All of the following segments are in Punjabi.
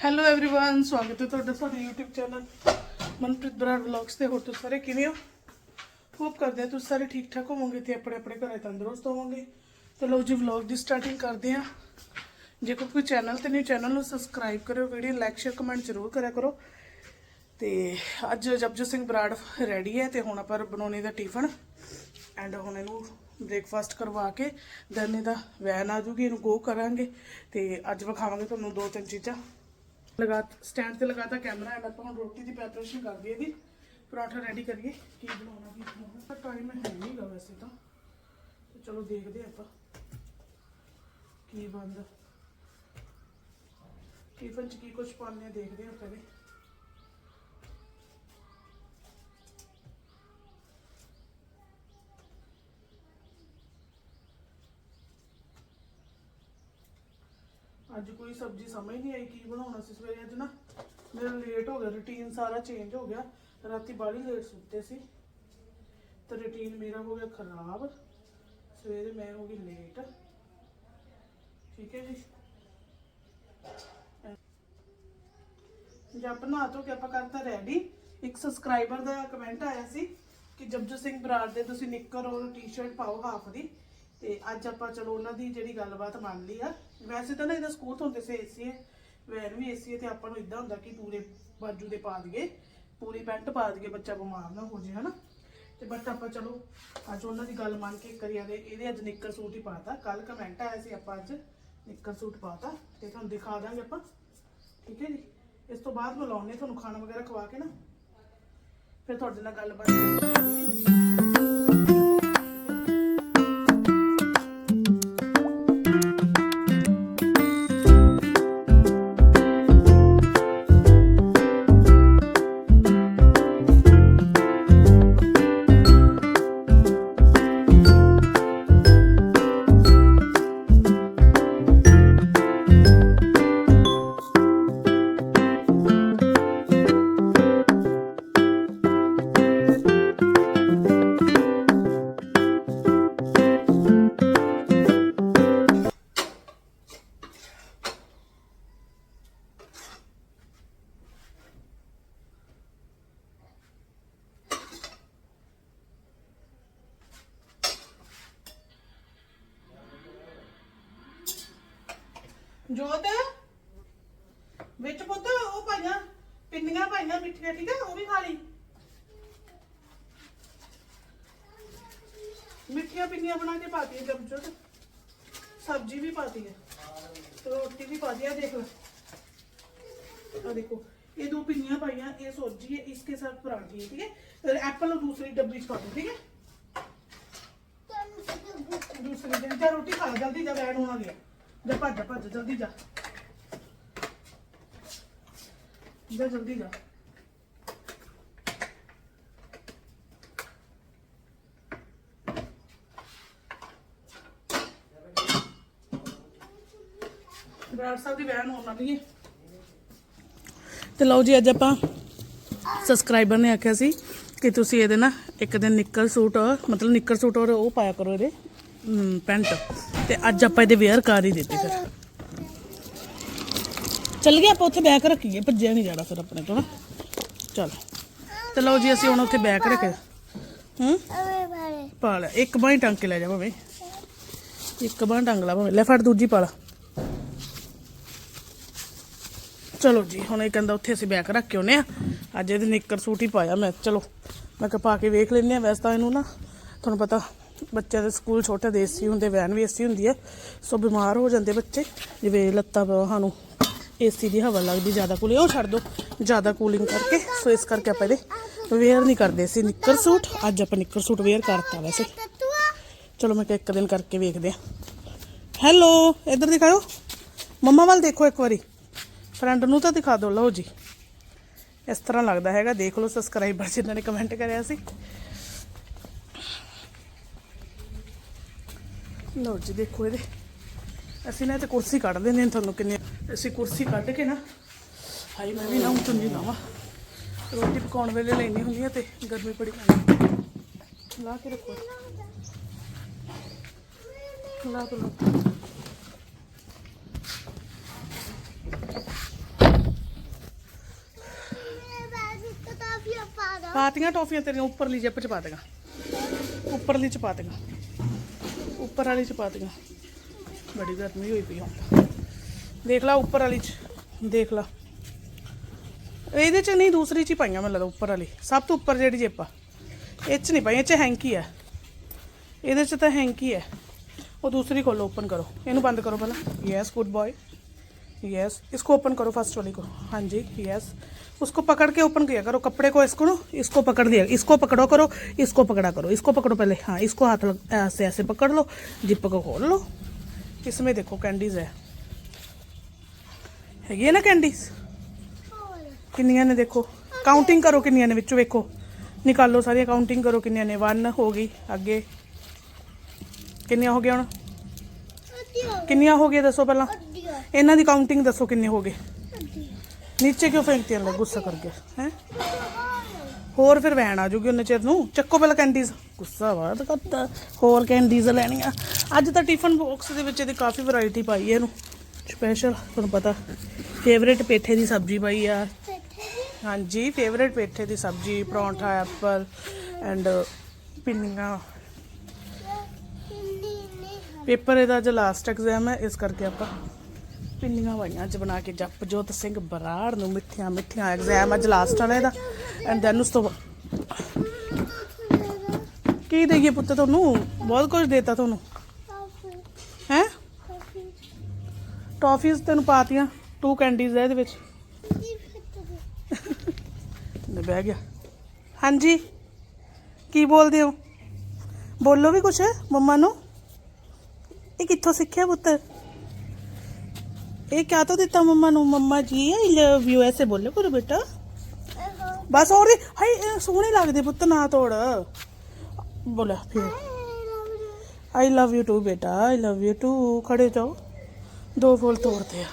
ਹੈਲੋ एवरीवन ਸਵਾਗਤ ਹੈ ਤੁਹਾਡਾ ਸਾਡੇ YouTube channel Manpreet Brar vlogs ਤੇ ਹੋਰ ਤੁਸੀਂ ਸਾਰੇ ਕਿਵੇਂ ਹੋ ਹੋਪ ਕਰਦੇ ਹਾਂ ਤੁਸੀਂ ਸਾਰੇ ਠੀਕ ਠਾਕ ਹੋਵੋਗੇ ਤੇ ਆਪਣੇ ਆਪਣੇ ਘਰੇ ਤੰਦਰੁਸਤ ਹੋਵੋਗੇ ਤੇ ਲਓ ਜੀ ਵਲੌਗ ਦੀ ਸਟਾਰਟਿੰਗ ਕਰਦੇ ਹਾਂ ਜੇ ਕੋਈ ਕੋਈ ਚੈਨਲ ਤੇ ਨਹੀਂ ਚੈਨਲ ਨੂੰ ਸਬਸਕ੍ਰਾਈਬ ਕਰਿਓ ਵੀਡੀਓ ਲਾਈਕ ਸ਼ੇਅਰ ਕਮੈਂਟ ਜ਼ਰੂਰ ਕਰਿਆ ਕਰੋ ਤੇ ਅੱਜ ਜਪਜੋਤ ਸਿੰਘ ਬਰਾੜ ਰੈਡੀ ਹੈ ਤੇ ਹੁਣ ਆਪਾਂ ਬਣਾਉਣੇ ਦਾ ਟਿਫਨ ਐਂਡ ਹੁਣ ਇਹਨੂੰ ਬ੍ਰੇਕਫਾਸਟ ਕਰਵਾ ਕੇ ਦੈਨ ਇਹਦਾ ਵੈਨ ਆ ਜੂਗੀ ਇਹਨੂੰ ਗੋ ਕਰਾਂਗੇ ਤੇ ਅੱਜ ਵਿਖਾਵਾਂਗੇ ਤੁਹਾਨੂੰ ਦੋ ਤਿੰਨ ਚੀਜ਼ਾਂ ਲਗਾ ਸਟੈਂਡ ਤੇ ਲਗਾਤਾ ਕੈਮਰਾ ਐਂਡ ਆਪਾਂ ਹੁਣ ਰੋਟੀ ਦੀ ਪ੍ਰੈਪਰੇਸ਼ਨ ਕਰ ਇਹਦੀ। ਪਰੌਂਠਾ ਰੈਡੀ ਕਰੀਏ, ਕੀ ਬਣਾਉਣਾ ਕੀ ਬਣਾਉਣਾ। ਟਾਈਮ ਹੈ ਨਹੀਂਗਾ ਵੈਸੇ ਤਾਂ। ਚਲੋ ਦੇਖਦੇ ਹਾਂ ਆਪਾਂ ਕੀ ਬਣਦਾ। ਟਿਫਨ ਚ ਕੀ ਕੁਝ ਪਾਉਂਦੇ ਆ ਦੇਖਦੇ ਹਾਂ ਪਹਿਲੇ ਅੱਜ ਕੋਈ ਸਬਜ਼ੀ ਸਮਝ ਨਹੀਂ ਆਈ ਕੀ ਬਣਾਉਣਾ ਸੀ ਸਵੇਰੇ ਅੱਜ ਨਾ। ਮੇਰਾ ਲੇਟ ਹੋ ਗਿਆ ਰੁਟੀਨ ਸਾਰਾ ਚੇਂਜ ਹੋ ਗਿਆ। ਰਾਤੀ ਬਾਹਲੀ ਲੇਟ ਸੁੱਤੇ ਸੀ ਤੇ ਰੁਟੀਨ ਮੇਰਾ ਹੋ ਗਿਆ ਖਰਾਬ। ਸਵੇਰੇ ਮੈਂ ਹੋ ਗਈ ਲੇਟ ਠੀਕ ਹੈ ਜੀ। ਜਦ ਨਹਾ ਧੋ ਕੇ ਆਪਾਂ ਕਰਤਾ ਰੈਡੀ ਇੱਕ ਸਬਸਕ੍ਰਾਈਬਰ ਦਾ ਕਮੈਂਟ ਆਇਆ ਸੀ ਕਿ ਜਪਜੋ ਸਿੰਘ ਬਰਾੜ ਦੇ ਤੁਸੀਂ ਨਿੱਕਰ ਔਰ ਟੀ-ਸ਼ਰਟ ਪਾਓ ਹਾਫ ਦੀ। ਤੇ ਅੱਜ ਆਪਾਂ ਚਲੋ ਉਹਨਾਂ ਦੀ ਜਿਹੜੀ ਗੱਲਬਾਤ ਮੰਨ ਲਈ ਆ। ਵੈਸੇ ਤਾਂ ਨਾ ਇਹਦਾ ਸਕੂਲ ਤੋਂ ਹੁੰਦੇ ਏਸੀ ਹੈ ਵੈਨ ਵੀ ਏਸੀ ਹੈ ਤੇ ਆਪਾਂ ਨੂੰ ਇਦਾਂ ਹੁੰਦਾ ਕਿ ਪੂਰੇ ਬਾਜੂ ਦੇ ਪਾ ਦਈਏ, ਪੂਰੀ ਪੈਂਟ ਪਾ ਦਈਏ, ਬੱਚਾ ਬਿਮਾਰ ਨਾ ਹੋ ਜੇ ਹਨਾ। ਤੇ ਬਟ ਆਪਾਂ ਚਲੋ ਅੱਜ ਉਹਨਾਂ ਦੀ ਗੱਲ ਮੰਨ ਕੇ ਕਰੀਆ ਦੇ ਇਹਦੇ ਅੱਜ ਨਿੱਕਰ ਸੂਟ ਹੀ ਪਾਤਾ ਕੱਲ ਕਮੈਂਟ ਆਇਆ ਸੀ ਆਪਾਂ ਅੱਜ ਨਿੱਕਰ ਸੂਟ ਪਾਤਾ ਤੇ ਤੁਹਾਨੂੰ ਦਿਖਾ ਦਾਂਗੇ ਆਪਾਂ, ਠੀਕ ਹੈ ਜੀ? ਇਸ ਤੋਂ ਬਾਅਦ ਮਿਲਾਉਣੇ ਤੁਹਾਨੂੰ ਖਾਣਾ ਵਗੈਰਾ ਖਵਾ ਕੇ ਨਾ। ਫਿਰ ਤੁਹਾਡੇ ਨਾਲ ਗੱਲਬਾਤ ਕਰਾਂਗੇ। ਜਾ ਜਲਦੀ ਜਾ। ਬਰਾੜ ਸਾਹਿਬ ਦੀ ਵੈਨ ਤੇ ਲਓ ਜੀ, ਅੱਜ ਆਪਾਂ ਸਬਸਕ੍ਰਾਈਬਰ ਨੇ ਆਖਿਆ ਸੀ ਕਿ ਤੁਸੀਂ ਇਹਦੇ ਨਾ ਇੱਕ ਦਿਨ ਨਿੱਕਰ ਸੂਟ, ਮਤਲਬ ਨਿੱਕਰ ਸੂਟ ਔਰ ਉਹ ਪਾਇਆ ਕਰੋ ਇਹਦੇ ਪੈਂਟ। ਤੇ ਅੱਜ ਆਪਾਂ ਇਹਦੇ ਵੇਅਰ ਕਰ ਹੀ ਦਿੱਤੇ ਫਿਰ। ਚੱਲ ਗਿਆ ਆਪਾਂ ਉੱਥੇ ਬੈਗ ਰੱਖੀਏ, ਭੱਜਿਆ ਨਹੀਂ ਜਾਣਾ ਫਿਰ ਆਪਣੇ ਤੋਂ ਨਾ। ਚਲ। ਤੇ ਲਓ ਜੀ, ਅਸੀਂ ਹੁਣ ਉੱਥੇ ਬੈਕ ਰੱਖਿਆ। ਹੂੰ? ਪਾ ਲੈ, ਇੱਕ ਬਾਂਹ ਟੰਗ ਕੇ ਲੈ ਜਾ ਭਾਵੇਂ। ਇੱਕ ਬਾਂਹ ਟੰਗ ਲਾ ਭਾਵੇਂ। ਲੈ ਫੜ, ਦੂਜੀ ਪਾ ਲਾ। ਚਲੋ ਜੀ, ਹੁਣ ਇਹ ਕਹਿੰਦਾ ਉੱਥੇ ਅਸੀਂ ਬੈਕ ਰੱਖ ਕੇ ਆਉਨੇ ਆ ਅੱਜ ਇਹਦੇ ਨਿੱਕਰ ਸੂਟ ਹੀ ਪਾਇਆ ਮੈਂ। ਚਲੋ, ਮੈਂ ਕਿਹਾ ਪਾ ਕੇ ਵੇਖ ਲੈਂਦੇ ਆ ਵੈਸੇ ਤਾਂ ਇਹਨੂੰ ਨਾ। ਤੁਹਾਨੂੰ ਪਤਾ, ਬੱਚਿਆਂ ਦੇ ਸਕੂਲ ਛੋਟੇ ਦੇ ਏਸੀ ਹੁੰਦੇ, ਵੈਨ ਵੀ ਏਸੀ ਹੁੰਦੀ ਹੈ। ਸੋ ਬਿਮਾਰ ਹੋ ਜਾਂਦੇ ਬੱਚੇ। ਜਿਵੇਂ ਲੱਤਾਂ, ਬਾਹਾਂ ਨੂੰ ਏਸੀ ਦੀ ਹਵਾ ਲੱਗਦੀ, ਜ਼ਿਆਦਾ ਕੂਲਿੰਗ ਉਹ ਛੱਡ ਦੋ, ਜ਼ਿਆਦਾ ਕੂਲਿੰਗ ਕਰਕੇ, ਸੋ ਇਸ ਕਰਕੇ ਆਪਾਂ ਇਹਦੇ ਵੇਅਰ ਨਹੀਂ ਕਰਦੇ ਸੀ, ਨਿੱਕਰ ਸੂਟ, ਅੱਜ ਆਪਾਂ ਨਿੱਕਰ ਸੂਟ ਵੇਅਰ ਕਰਤਾ ਵੈਸੇ। ਚਲੋ ਮੈਂ ਕਿਹਾ ਇੱਕ ਦਿਨ ਕਰਕੇ ਵੇਖਦੇ ਆ ਹੈਲੋ ਇੱਧਰ ਦਿਖਾਓ ਮੰਮਾ ਵੱਲ ਦੇਖੋ ਇੱਕ ਵਾਰੀ। ਫਰੈਂਡ ਨੂੰ ਤਾਂ ਦਿਖਾ ਦਿਓ ਲਓ ਜੀ। ਇਸ ਤਰ੍ਹਾਂ ਲੱਗਦਾ ਹੈਗਾ, ਦੇਖ ਲਓ ਸਬਸਕ੍ਰਾਈਬਰ ਜਿਨ੍ਹਾਂ ਨੇ ਕਮੈਂਟ ਕਰਿਆ ਸੀ। ਲਓ ਜੀ, ਦੇਖੋ ਇਹਦੇ। ਅਸੀਂ ਨਾ ਤੇ ਕੁਰਸੀ ਕੱਢ ਦਿੰਦੇ ਨੇ ਤੁਹਾਨੂੰ ਕਿੰਨੇ ਅਸੀਂ ਕੁਰਸੀ ਕੱਢ ਕੇ ਨਾ ਹਾਈ ਮੈਂ ਵੀ ਨਾ ਚੁੰਨੀ ਲਾਵਾਂ। ਰੋਟੀ ਪਕਾਉਣ ਵੇਲੇ ਲੈਣੀ ਹੁੰਦੀ ਆ ਤੇ ਗਰਮੀ ਬੜੀ ਪੈਂਦੀ ਲਾ ਕੇ ਰੱਖੋ। ਲਾ ਕੇ ਰੱਖੋ। ਪਾਤੀਆਂ ਟੋਫੀਆਂ ਤੇਰੀਆਂ ਉੱਪਰਲੀ ਜੇਬ ਚ ਪਾ ਦੇਗਾ। ਉੱਪਰਲੀ ਚ ਪਾ ਦੇਗਾ। ਉੱਪਰ ਵਾਲੀ ਚ ਪਾ ਦੇਗਾ। ਬੜੀ ਗਰਮੀ ਹੋਈ ਪਈ ਹੁਣ ਦੇਖ ਲਾ ਉੱਪਰ ਵਾਲੀ ਚ ਦੇਖ ਲਾ ਇਹਦੇ ਚ ਨਹੀਂ ਦੂਸਰੀ ਚ ਹੀ ਪਾਈਆਂ ਮੈਨੂੰ ਲੱਗਦਾ ਉੱਪਰ ਵਾਲੀ ਸਭ ਤੋਂ ਉੱਪਰ ਜਿਹੜੀ ਜਿੱਪ ਆ ਇਹ ਚ ਨਹੀਂ ਪਾਈ ਇਹ ਚ ਹੈਂਕੀ ਆ ਇਹਦੇ ਚ ਤਾਂ ਹੈਂਕੀ ਹੈ ਉਹ दूसरी खोलो ओपन करो इन्हें बंद करो पहले यस गुड बॉय यस इसको ओपन करो फर्स्ट वाली को हाँ जी यस उसको पकड़ के ओपन किया करो कपड़े को इसको ना इसको पकड़ दिया इसको पकड़ो करो इसको पकड़ा करो इसको पकड़ो पहले हाँ इसको हाथ लग ऐसे ऐसे पकड़ लो जिप को खोल लो इसमें देखो कैंडीज है ਹੈਗੀ ਹੈ ਨਾ ਕੈਂਡੀਜ਼ ਕਿੰਨੀਆਂ ਨੇ ਦੇਖੋ ਕਾਊਂਟਿੰਗ ਕਰੋ ਕਿੰਨੀਆਂ ਨੇ ਵਿੱਚੋਂ ਵੇਖੋ ਨਿਕਾਲੋ ਸਾਰੀਆਂ ਕਾਊਂਟਿੰਗ ਕਰੋ ਕਿੰਨੀਆਂ ਨੇ 1 ਹੋ ਗਈ ਅੱਗੇ ਕਿੰਨੀਆਂ ਹੋ ਗਈਆਂ ਹੁਣ ਕਿੰਨੀਆਂ ਹੋ ਗਈਆਂ ਦੱਸੋ ਪਹਿਲਾਂ ਇਹਨਾਂ ਦੀ ਕਾਊਂਟਿੰਗ ਦੱਸੋ ਕਿੰਨੇ ਹੋ ਗਏ ਨੀਚੇ ਕਿਉਂ ਫੈਂਕਤੀ ਲੈ ਗੁੱਸਾ ਕਰ ਗਿਆ ਹੈ ਹੋਰ ਫਿਰ ਵੈਣ ਆ ਜੂਗੀ ਉਹਨੇ ਚਿਰ ਨੂੰ ਚੱਕੋ ਪਹਿਲਾਂ ਕੈਂਡੀਜ਼ ਗੁੱਸਾ ਬਾਤ ਕਰਦਾ ਹੋਰ ਕੈਂਡੀਜ਼ ਲੈਣੀਆਂ? ਅੱਜ ਤਾਂ ਟਿਫਨ ਬਾਕਸ ਦੇ ਵਿੱਚ ਇਹਦੀ ਕਾਫੀ ਵੈਰਾਈਟੀ ਪਾਈ ਹੈ ਇਹਨੂੰ। ਸਪੈਸ਼ਲ ਤੁਹਾਨੂੰ ਪਤਾ। ਫੇਵਰੇਟ ਪੇਠੇ ਦੀ ਸਬਜ਼ੀ ਪਾਈ ਆ। ਹਾਂਜੀ ਫੇਵਰੇਟ ਪੇਠੇ ਦੀ ਸਬਜ਼ੀ, ਪਰੌਂਠਾ ਐਪਲ ਐਂਡ ਪਿੰਨੀਆਂ ਪੇਪਰ ਇਹਦਾ ਅੱਜ ਲਾਸਟ ਐਗਜ਼ਾਮ ਹੈ ਇਸ ਕਰਕੇ ਆਪਾਂ ਪਿੰਨੀਆਂ ਵਾਈਆਂ ਅੱਜ ਬਣਾ ਕੇ ਜਪਜੋਤ ਸਿੰਘ ਬਰਾੜ ਨੂੰ ਮਿੱਠੀਆਂ ਮਿੱਠੀਆਂ ਐਗਜ਼ਾਮ ਅੱਜ ਲਾਸਟ ਵਾਲਾ ਇਹਦਾ। ਐਂਡ ਦੈਨ ਉਸ ਤੋਂ ਬਾ- ਕੀ ਦਈਏ ਪੁੱਤ ਤੁਹਾਨੂੰ ਬਹੁਤ ਕੁਝ ਦੇਤਾ ਤੁਹਾਨੂੰ ਹੈ ਟੌਫੀਜ਼ ਤੈਨੂੰ ਪਾਤੀਆਂ ਟੂ ਕੈਂਡੀਜ਼ ਹੈ ਇਹਦੇ ਵਿੱਚ ਲੈ ਬਹਿ ਗਿਆ ਹਾਂਜੀ ਕੀ ਬੋਲਦੇ ਹੋ ਬੋਲੋ ਵੀ ਕੁਛ ਮੰਮਾ ਨੂੰ ਇਹ ਕਿੱਥੋਂ ਸਿੱਖਿਆ ਪੁੱਤ ਇਹ ਕਿਆ ਤੋਂ ਦਿੱਤਾ ਮੰਮਾ ਨੂੰ ਮੰਮਾ ਜੀ ਆਈ ਲਵ ਯੂ ਐਸੇ ਬੋਲੇ ਕਰੋ ਬੇਟਾ ਬਸ ਹੋਰ ਦੀ ਹਾਈ ਇਹ ਸੋਹਣੇ ਲੱਗਦੇ ਪੁੱਤ ਨਾ ਤੋੜ ਬੋਲਾ ਫਿਰ। ਆਈ ਲਵ ਯੂ ਟੂ ਬੇਟਾ ਆਈ ਲਵ ਯੂ ਟੂ ਖੜੇ ਜਾਓ। ਦੋ ਫੁੱਲ ਤੋੜਦੇ ਆ।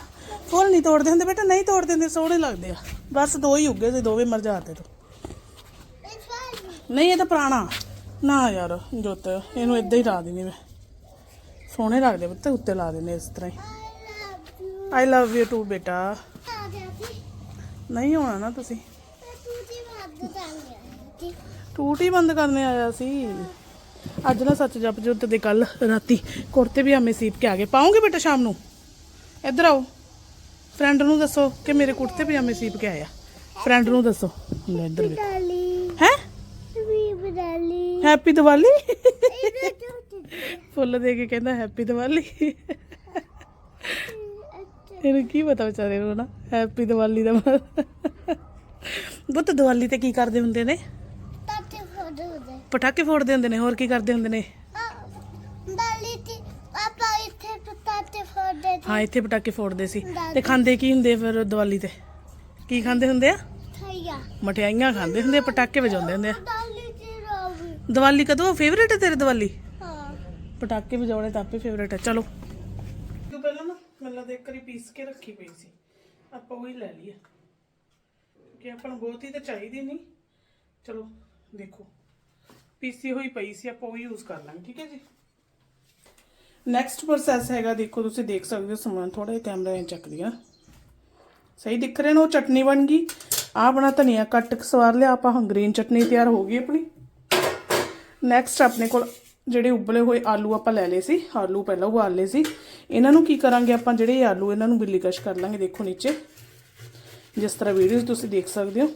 ਫੁੱਲ ਨਹੀਂ ਤੋੜਦੇ ਹੁੰਦੇ ਬੇਟਾ, ਨਹੀਂ ਤੋੜਦੇ ਹੁੰਦੇ, ਸੋਹਣੇ ਲੱਗਦੇ ਆ। ਬਸ ਦੋ ਹੀ ਉੱਗੇ ਤੇ ਦੋਵੇਂ ਮਰ ਜਾਂਦੇ ਤੂੰ ਨਹੀਂ, ਇਹ ਤਾਂ ਪੁਰਾਣਾ। ਨਾ ਯਾਰ, ਜੋਤ, ਇਹਨੂੰ ਇਦਾਂ ਹੀ ਲਾ ਦੇਣੀ ਮੈਂ। ਸੋਹਣੇ ਲੱਗਦੇ ਪੁੱਤ, ਉੱਤੇ ਲਾ ਦੇਣੇ ਇਸ ਤਰ੍ਹਾਂ ਹੀ। ਆਈ ਲਵ ਯੂ ਟੂ ਬੇਟਾ। ਨਹੀਂ ਹੋਣਾ ਨਾ ਤੁਸੀਂ। ਟੂਟੀ ਬੰਦ ਕਰਨੇ ਆਇਆ ਸੀ। ਅੱਜ ਨਾ ਸੱਚ ਜਪ ਜੁੱਤ ਦੇ ਕੱਲ ਰਾਤੀ ਕੁੜਤੇ ਵੀ ਆਮੇ ਸੀਪ ਕੇ ਆ ਗਏ। ਪਾਉਂਗੇ ਬੇਟਾ ਸ਼ਾਮ ਨੂੰ? ਇੱਧਰ ਆਓ। ਫਰੈਂਡ ਨੂੰ ਦੱਸੋ ਕਿ ਮੇਰੇ ਕੁੜਤੇ ਪਜਾਮੇ ਸੀਪ ਕੇ ਆਇਆ। ਫਰੈਂਡ ਨੂੰ ਦੱਸੋ। ਲੈ ਇੱਧਰ ਵੇਖੋ। ਹੈ? ਹੈਪੀ ਦੀਵਾਲੀ ਫੁੱਲ ਦੇ ਕੇ ਕਹਿੰਦਾ ਹੈਪੀ ਦੀਵਾਲੀ ਇਹਨੂੰ ਕੀ ਪਤਾ ਵਿਚਾਰੇ ਨੂੰ ਨਾ। ਹੈਪੀ ਦੀਵਾਲੀ ਦਾ ਬੁੱਤ ਦੀਵਾਲੀ ਤੇ ਕੀ ਕਰਦੇ ਹੁੰਦੇ ਨੇ? ਪਟਾਕੇ ਫੋੜਦੇ ਹੁੰਦੇ ਨੇ ਹੋਰ ਕੀ ਕਰਦੇ ਹੁੰਦੇ ਨੇ? ਹਾਂ ਇੱਥੇ ਪਟਾਕੇ ਫੋੜਦੇ ਸੀ। ਤੇ ਖਾਂਦੇ ਕੀ ਹੁੰਦੇ ਫਿਰ ਦੀਵਾਲੀ ਤੇ? ਕੀ ਖਾਂਦੇ ਹੁੰਦੇ ਆ? ਮਠਿਆਈਆਂ। ਖਾਂਦੇ ਹੁੰਦੇ ਆ ਪਟਾਕੇ ਵਜਾਉਂਦੇ ਹੁੰਦੇ ਆ। ਦੀਵਾਲੀ ਕਦੋਂ? ਫੇਵਰੇਟ ਹੈ ਤੇਰੇ ਦੀਵਾਲੀ? ਪਟਾਕੇ ਵਜਾਉਣੇ ਤਾਂ ਆਪੇ ਫੇਵਰੇਟ ਹੈ ਚਲੋ। ਤੂੰ ਪਹਿਲਾਂ ਨਾ ਮੈਨੂੰ ਦੇ ਕਰੀ ਪੀਸ ਕੇ ਰੱਖੀ ਪਈ ਸੀ। ਆਪਾਂ ਉਹੀ ਲੈ ਲਈਏ। ਕਿ ਆਪਾਂ ਨੂੰ ਬਹੁਤੀ ਤਾਂ ਚਾਹੀਦੀ ਨਹੀਂ। ਚਲੋ ਦੇਖੋ। ਪੀਸੀ ਹੋਈ ਪਈ ਸੀ, ਆਪਾਂ ਉਹ ਯੂਜ਼ ਕਰ ਲਾਂਗੇ, ਠੀਕ ਹੈ ਜੀ? ਨੈਕਸਟ ਪ੍ਰੋਸੈਸ ਹੈਗਾ, ਦੇਖੋ ਤੁਸੀਂ ਦੇਖ ਸਕਦੇ ਹੋ, ਸਮਾਨ ਥੋੜਾ ਜਿਹਾ ਕੈਮਰਾ ਐਂ ਚੱਕਦੀ ਆ। ਸਹੀ ਦਿਖ ਰਿਹਾ ਨਾ, ਉਹ ਚਟਨੀ ਬਣ ਗਈ। ਆ ਆਪਣਾ ਧਨੀਆ ਕੱਟ ਸਵਾਰ ਲਿਆ, ਆਪਾਂ ਹੰਗਰੀਨ ਚਟਨੀ ਤਿਆਰ ਹੋ ਗਈ ਆਪਣੀ। ਨੈਕਸਟ ਆਪਣੇ ਕੋਲ ਜਿਹੜੇ ਉਬਲੇ ਹੋਏ ਆਲੂ ਆਪਾਂ ਲੈ ਲਏ ਸੀ, ਆਲੂ ਪਹਿਲਾਂ ਉਬਾਲ ਲਏ ਸੀ। ਇਹਨਾਂ ਨੂੰ ਕੀ ਕਰਾਂਗੇ ਆਪਾਂ, ਜਿਹੜੇ ਆਲੂ ਇਹਨਾਂ ਨੂੰ ਬਿੱਲੀ ਕਸ਼ ਕਰ ਲਾਂਗੇ, ਦੇਖੋ ਨੀਚੇ। ਜਿਸ ਤਰ੍ਹਾਂ ਵੀਡੀਓਜ਼ ਤੁਸੀਂ ਦੇਖ ਸਕਦੇ ਹੋ।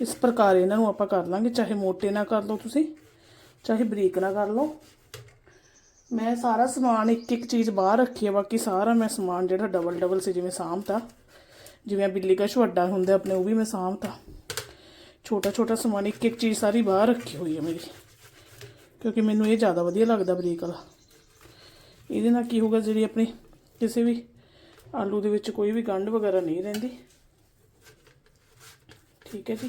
ਇਸ ਪ੍ਰਕਾਰ ਇਹਨਾਂ ਨੂੰ ਆਪਾਂ ਕਰ ਲਾਂਗੇ ਚਾਹੇ ਮੋਟੇ ਨਾਲ ਕਰ ਲਓ ਤੁਸੀਂ, ਚਾਹੇ ਬਰੀਕ ਨਾਲ ਕਰ ਲਓ। ਮੈਂ ਸਾਰਾ ਸਮਾਨ ਇੱਕ ਇੱਕ ਚੀਜ਼ ਬਾਹਰ ਰੱਖੀ ਹੈ ਬਾਕੀ ਸਾਰਾ ਮੈਂ ਸਮਾਨ ਜਿਹੜਾ ਡਬਲ ਡਬਲ ਸੀ, ਜਿਵੇਂ ਸਾਂਭਤਾ ਜਿਵੇਂ ਬਿੱਲੀ ਕਸ਼ ਵੱਡਾ ਹੁੰਦਾ ਆਪਣੇ, ਉਹ ਵੀ ਮੈਂ ਸਾਂਭਤਾ ਛੋਟਾ ਛੋਟਾ ਸਮਾਨ ਇੱਕ ਇੱਕ ਚੀਜ਼ ਸਾਰੀ ਬਾਹਰ ਰੱਖੀ ਹੋਈ ਹੈ ਮੇਰੀ, ਕਿਉਂਕਿ ਮੈਨੂੰ ਇਹ ਜ਼ਿਆਦਾ ਵਧੀਆ ਲੱਗਦਾ ਬਰੀਕ ਵਾਲਾ। ਇਹਦੇ ਨਾਲ ਕੀ ਹੋਊਗਾ, ਜਿਹੜੀ ਆਪਣੀ ਕਿਸੇ ਵੀ ਆਲੂ ਦੇ ਵਿੱਚ ਕੋਈ ਵੀ ਗੰਢ ਵਗੈਰਾ ਨਹੀਂ ਰਹਿੰਦੀ। ਠੀਕ ਹੈ ਜੀ।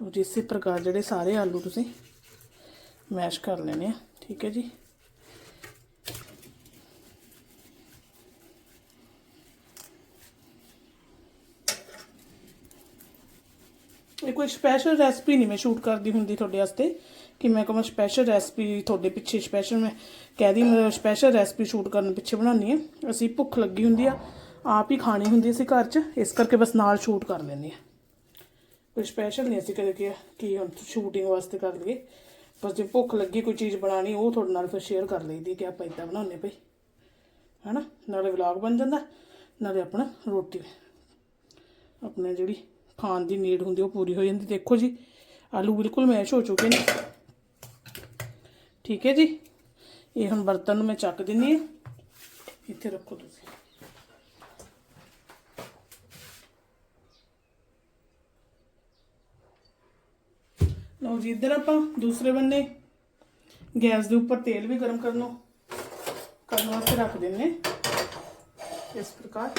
ਉਹ ਇਸੇ ਪ੍ਰਕਾਰ ਜਿਹੜੇ ਸਾਰੇ ਆਲੂ ਤੁਸੀਂ ਮੈਸ਼ ਕਰ ਲੈਣੇ ਆ, ਠੀਕ ਹੈ ਜੀ। ਇਹ ਕੋਈ ਸਪੈਸ਼ਲ ਰੈਸਪੀ ਨਹੀਂ ਮੈਂ ਸ਼ੂਟ ਕਰਦੀ ਹੁੰਦੀ ਤੁਹਾਡੇ ਵਾਸਤੇ ਕਿ ਮੈਂ ਕਹਾਂ ਸਪੈਸ਼ਲ ਰੈਸਪੀ ਤੁਹਾਡੇ ਪਿੱਛੇ ਸਪੈਸ਼ਲ ਮੈਂ ਕਹਿ ਦੀ ਮੈਂ ਸਪੈਸ਼ਲ ਰੈਸਪੀ ਸ਼ੂਟ ਕਰਨ ਪਿੱਛੇ ਬਣਾਉਣੀ ਹੈ। ਅਸੀਂ ਭੁੱਖ ਲੱਗੀ ਹੁੰਦੀ ਆ, ਆਪ ਹੀ ਖਾਣੀ ਹੁੰਦੀ ਅਸੀਂ ਘਰ 'ਚ, ਇਸ ਕਰਕੇ ਬਸ ਨਾਲ ਸ਼ੂਟ ਕਰ ਲੈਂਦੇ ਆ। ਕੋਈ ਸਪੈਸ਼ਲ ਨਹੀਂ ਅਸੀਂ ਕਦੇ ਕਿਹਾ ਕਿ ਹੁਣ ਸ਼ੂਟਿੰਗ ਵਾਸਤੇ ਕਰ ਲਈਏ। ਬਸ ਜੇ ਭੁੱਖ ਲੱਗੀ, ਕੋਈ ਚੀਜ਼ ਬਣਾਣੀ ਉਹ ਤੁਹਾਡੇ ਨਾਲ ਫਿਰ ਸ਼ੇਅਰ ਕਰ ਲਈਦੀ ਕਿ ਆਪਾਂ ਇਦਾਂ ਬਣਾਉਂਦੇ ਭਈ ਹੈਨਾ? ਨਾਲੇ ਵਲੌਗ ਬਣ ਜਾਂਦਾ, ਨਾਲੇ ਆਪਣਾ ਰੋਟੀ। ਆਪਣੇ ਜਿਹੜੀ ਖਾਣ ਦੀ ਨੀਡ ਹੁੰਦੀ, ਉਹ ਪੂਰੀ ਹੋ ਜਾਂਦੀ। ਦੇਖੋ ਜੀ, ਆਲੂ ਬਿਲਕੁਲ ਮੈਸ਼ ਹੋ ਚੁੱਕੇ ਨੇ। ਠੀਕ ਹੈ ਜੀ? ਇਹ ਹੁਣ ਬਰਤਨ ਨੂੰ ਮੈਂ ਚੱਕ ਦਿੰਨੀ ਆ ਇੱਥੇ ਰੱਖੋ ਤੁਸੀਂ। ਲਓ ਜੀ ਇੱਧਰ ਆਪਾਂ ਦੂਸਰੇ ਬੰਨੇ ਗੈਸ ਦੇ ਉੱਪਰ ਤੇਲ ਵੀ ਗਰਮ ਕਰਨ ਨੂੰ ਕਰਨ ਵਾਸਤੇ ਰੱਖ ਦਿੰਨੇ ਇਸ ਪ੍ਰਕਾਰ।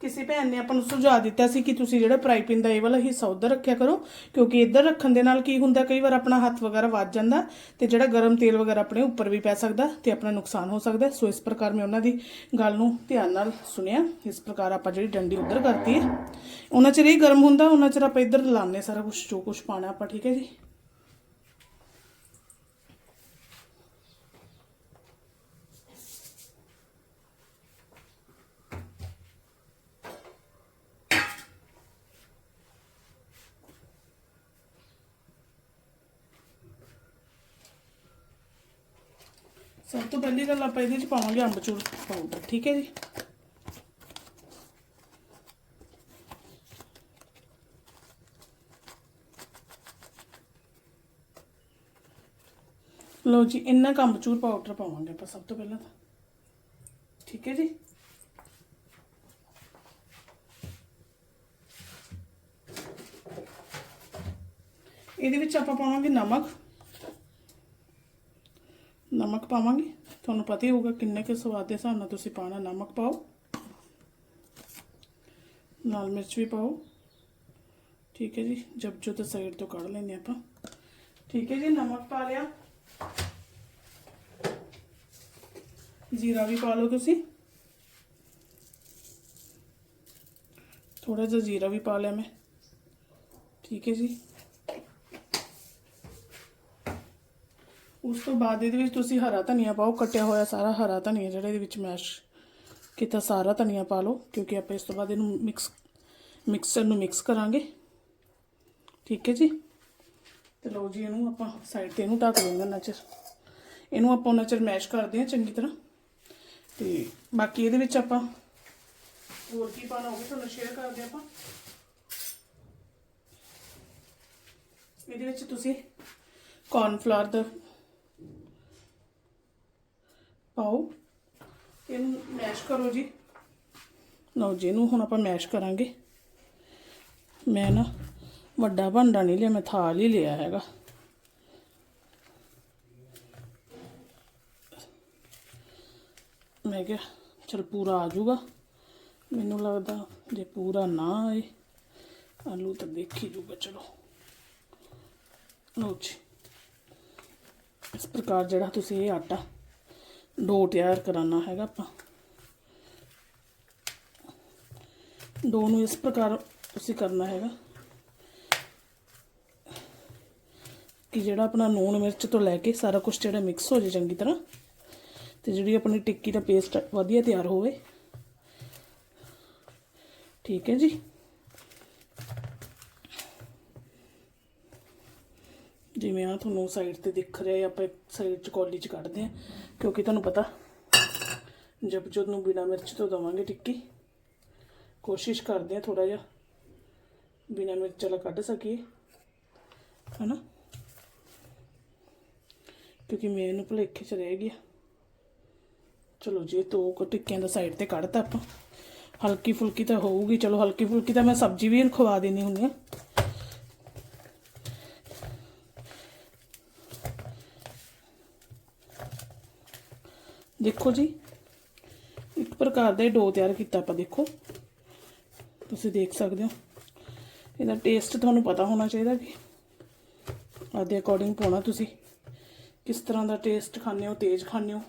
ਕਿਸੇ ਭੈਣ ਨੇ ਆਪਾਂ ਨੂੰ ਸੁਝਾਅ ਦਿੱਤਾ ਸੀ ਕਿ ਤੁਸੀਂ ਜਿਹੜਾ ਫਰਾਈ ਪੈਨ ਦਾ ਇਹ ਵਾਲਾ ਹਿੱਸਾ ਉੱਧਰ ਰੱਖਿਆ ਕਰੋ, ਕਿਉਂਕਿ ਇੱਧਰ ਰੱਖਣ ਦੇ ਨਾਲ ਕੀ ਹੁੰਦਾ, ਕਈ ਵਾਰ ਆਪਣਾ ਹੱਥ ਵਗੈਰਾ ਵੱਜ ਜਾਂਦਾ ਤੇ ਜਿਹੜਾ ਗਰਮ ਤੇਲ ਵਗੈਰਾ ਆਪਣੇ ਉੱਪਰ ਵੀ ਪੈ ਸਕਦਾ ਤੇ ਆਪਣਾ ਨੁਕਸਾਨ ਹੋ ਸਕਦਾ। ਸੋ ਇਸ ਪ੍ਰਕਾਰ ਮੈਂ ਉਹਨਾਂ ਦੀ ਗੱਲ ਨੂੰ ਧਿਆਨ ਨਾਲ ਸੁਣਿਆ। ਇਸ ਪ੍ਰਕਾਰ ਆਪਾਂ ਜਿਹੜੀ ਡੰਡੀ ਉੱਧਰ ਕਰਤੀ ਹੈ। ਉਹਨਾਂ ਚਿਰ ਇਹ ਗਰਮ ਹੁੰਦਾ, ਉਹਨਾਂ ਚਿਰ ਆਪਾਂ ਇੱਧਰ ਲਾਣੇ ਸਾਰਾ ਕੁਝ ਜੋ ਕੁਝ ਪਾਣਾ ਆਪਾਂ, ਠੀਕ ਹੈ ਜੀ? ਸਭ ਤੋਂ ਪਹਿਲੀ ਗੱਲ ਆਪਾਂ ਇਹਦੇ ਚ ਪਾਵਾਂਗੇ ਅੰਬਚੂਰ ਪਾਊਡਰ ਠੀਕ ਹੈ ਜੀ? ਲਓ ਜੀ, ਇੰਨਾ ਕੁ ਅੰਬਚੂਰ ਪਾਊਡਰ ਪਾਵਾਂਗੇ ਆਪਾਂ ਸਭ ਤੋਂ ਪਹਿਲਾਂ ਤਾਂ। ਠੀਕ ਹੈ ਜੀ? ਇਹਦੇ ਵਿੱਚ ਆਪਾਂ ਪਾਵਾਂਗੇ ਨਮਕ। ਨਮਕ ਪਾਵਾਂਗੇ। ਤੁਹਾਨੂੰ ਪਤਾ ਹੀ ਹੋਊਗਾ ਕਿੰਨੇ ਕੁ ਸਵਾਦ ਦੇ ਹਿਸਾਬ ਨਾਲ ਤੁਸੀਂ ਪਾਣਾ ਨਮਕ ਪਾਓ। ਲਾਲ ਮਿਰਚ ਵੀ ਪਾਓ। ਠੀਕ ਹੈ ਜੀ ਜਬ ਜੋ ਤਾਂ ਸਾਈਡ ਤੋਂ ਕੱਢ ਲੈਂਦੇ ਆਪਾਂ। ਠੀਕ ਹੈ ਜੀ, ਨਮਕ ਪਾ ਲਿਆ। ਜੀਰਾ ਵੀ ਪਾ ਲਓ ਤੁਸੀਂ। ਥੋੜਾ ਜਿਹਾ ਜੀਰਾ ਵੀ ਪਾ ਲਿਆ ਮੈਂ। ਠੀਕ ਹੈ ਜੀ। ਉਸ ਤੋਂ ਬਾਅਦ ਇਹਦੇ ਵਿੱਚ ਤੁਸੀਂ ਹਰਾ ਧਨੀਆ ਪਾਓ, ਕੱਟਿਆ ਹੋਇਆ ਸਾਰਾ ਹਰਾ ਧਨੀਆ ਜਿਹੜਾ ਇਹਦੇ ਵਿੱਚ ਮੈਸ਼ ਕੀਤਾ, ਸਾਰਾ ਧਨੀਆ ਪਾ ਲਓ, ਕਿਉਂਕਿ ਆਪਾਂ ਇਸ ਤੋਂ ਬਾਅਦ ਇਹਨੂੰ ਮਿਕਸ ਮਿਕਸਰ ਨੂੰ ਮਿਕਸ ਕਰਾਂਗੇ। ਠੀਕ ਹੈ ਜੀ? ਤੇ ਲਓ ਜੀ, ਇਹਨੂੰ ਆਪਾਂ ਸਾਈਡ ਤੇ ਇਹਨੂੰ ਢੱਕ ਦਿੰਦੇ ਹਾਂ ਚਿਰ ਇਹਨੂੰ ਆਪਾਂ ਉਹਨਾਂ ਚਿਰ ਮੈਸ਼ ਕਰਦੇ ਹਾਂ ਚੰਗੀ ਤਰ੍ਹਾਂ। ਤੇ ਬਾਕੀ ਇਹਦੇ ਵਿੱਚ ਆਪਾਂ ਹੋਰ ਕੀ ਪਾਣਾ ਹੋਵੇ, ਤੁਹਾਨੂੰ ਸ਼ੇਅਰ ਕਰਦੇ ਆਪਾਂ। ਇਹਦੇ ਵਿੱਚ ਤੁਸੀਂ ਕਾਰਨਫਲਾਵਰ ਦਾ ਪਾਓ। ਇਹਨੂੰ ਮੈਸ਼ ਕਰੋ ਜੀ। ਲਓ ਜੀ, ਇਹਨੂੰ ਹੁਣ ਆਪਾਂ ਮੈਸ਼ ਕਰਾਂਗੇ। ਮੈਂ ਨਾ ਵੱਡਾ ਭਾਂਡਾ ਨਹੀਂ ਲਿਆ, ਮੈਂ ਥਾਲ ਹੀ ਲਿਆ ਹੈਗਾ। ਮੈਂ ਕਿਹਾ, ਚਲ ਪੂਰਾ ਆ ਜਾਊਗਾ। ਮੈਨੂੰ ਲੱਗਦਾ ਜੇ ਪੂਰਾ ਨਾ ਆਏ, ਆਲੂ ਤਾਂ ਦੇਖੀ ਜੂਗਾ ਚਲੋ। ਲਓ ਜੀ, ਇਸ ਪ੍ਰਕਾਰ ਜਿਹੜਾ ਤੁਸੀਂ ਇਹ ਆਟਾ ਡੋ ਤਿਆਰ ਕਰਾਨਾ ਹੈਗਾ ਆਪਾਂ। ਡੋ ਨੂੰ ਇਸ ਪ੍ਰਕਾਰ ਤੁਸੀਂ ਕਰਨਾ ਹੈਗਾ। ਕਿ ਜਿਹੜਾ ਆਪਣਾ ਨੂਣ ਮਿਰਚ ਤੋਂ ਲੈ ਕੇ ਸਾਰਾ ਕੁਝ ਜਿਹੜਾ ਮਿਕਸ ਹੋ ਜੇ ਚੰਗੀ ਤਰ੍ਹਾਂ, ਤੇ ਜਿਹੜੀ ਆਪਣੀ ਟਿੱਕੀ ਦਾ ਪੇਸਟ ਵਧੀਆ ਤਿਆਰ ਹੋਵੇ। ਠੀਕ ਹੈ ਜੀ। ਜਿਵੇਂ ਆ ਤੁਹਾਨੂੰ ਸਾਈਡ ਤੇ ਦਿਖ ਰਿਹਾ ਹੈ ਆਪਾਂ ਸਾਈਡ ਚ ਕੌਲੀ ਚ ਕੱਢਦੇ ਆ, ਕਿਉਂਕਿ ਤੁਹਾਨੂੰ ਪਤਾ, ਜਬ ਜਦ ਨੂੰ ਬਿਨਾ ਮਿਰਚ ਤੋਂ ਦਵਾਂਗੇ ਟਿੱਕੀ, ਕੋਸ਼ਿਸ਼ ਕਰਦੇ ਆ ਥੋੜਾ ਜਿਹਾ, ਬਿਨਾ ਮਿਰਚ ਵਾਲਾ ਕੱਢ ਸਕੀਏ, ਹਨਾ? ਕਿਉਂਕਿ ਮੈਨੂੰ ਭੁਲੇਖੇ ਚ ਰਹਿ ਗਿਆ ਚਲੋ ਜੀ ਤੋ ਟਿੱਕਿਆਂ ਦਾ ਸਾਈਡ ਤੇ ਕੱਢਤਾ ਆਪਾਂ, ਹਲਕੀ ਫੁਲਕੀ ਤਾਂ ਹੋਊਗੀ, ਚਲੋ ਹਲਕੀ ਫੁਲਕੀ ਤਾਂ ਮੈਂ ਸਬਜ਼ੀ ਵੀ ਖਵਾ ਦੇਣੀ ਹੁੰਦੀ ਆ। ਦੇਖੋ ਜੀ, ਇੱਕ ਪ੍ਰਕਾਰ ਦਾ ਡੋ ਤਿਆਰ ਕੀਤਾ ਆਪਾਂ ਦੇਖੋ। ਤੁਸੀਂ ਦੇਖ ਸਕਦੇ ਹੋ। ਇਹਦਾ ਟੇਸਟ ਤੁਹਾਨੂੰ ਪਤਾ ਹੋਣਾ ਚਾਹੀਦਾ ਕਿ ਆਦੇ ਅਕੋਰਡਿੰਗ ਪਾਉਣਾ ਤੁਸੀਂ। ਕਿਸ ਤਰ੍ਹਾਂ ਦਾ ਟੇਸਟ ਖਾਣੇ ਹੋ, ਤੇਜ਼ ਖਾਣੇ ਹੋ।